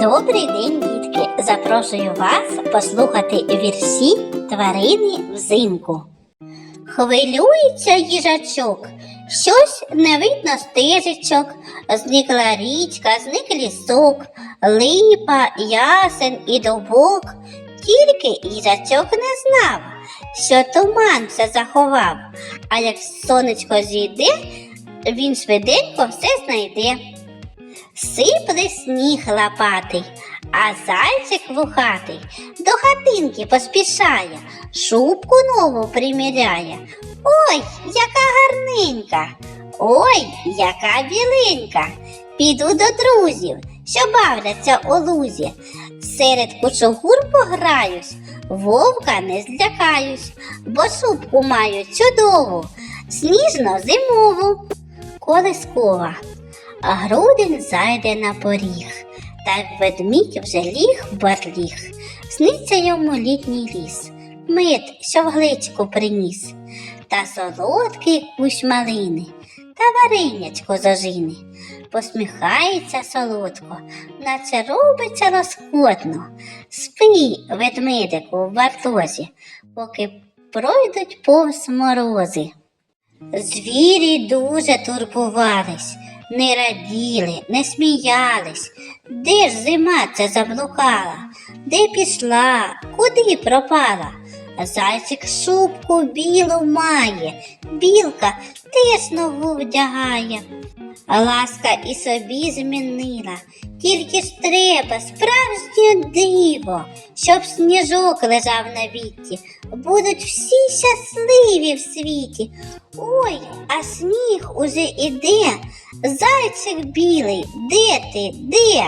Добрий день, дітки! Запрошую вас послухати вірші тварини взимку. Хвилюється їжачок, щось не видно стежечок, зникла річка, зник лісок, липа, ясен і дубок. Тільки їжачок не знав, що туман все заховав, а як сонечко зійде, він швиденько все знайде. Сипле сніг лопатий, а зайчик вухатий до хатинки поспішає, шубку нову приміряє. Ой, яка гарненька, ой, яка біленька. Піду до друзів, що бавляться у лузі. Серед кучугур пограюсь, вовка не злякаюсь, бо шубку маю чудову, сніжно зимову. Колискова. А грудень зайде на поріг, та ведмідь вже ліг в барліг. Сниться йому літній ліс, мед, що в гличку приніс, та солодкий кущ малини, та варенячко зожини. Посміхається солодко, наче робиться лоскотно. Спи, ведмедику, в барлозі, поки пройдуть повз морози. Звірі дуже турбувались, не раділи, не сміялись. Де ж зима ця заблукала? Де пішла, куди пропала? Зайчик шубку білу має, білка теж нову вдягає. Ласка і собі змінила, тільки ж треба справжнє диво, щоб сніжок лежав на вітті, будуть всі щасливі в світі. Ой, а сніг уже іде, зайчик білий, де ти, де?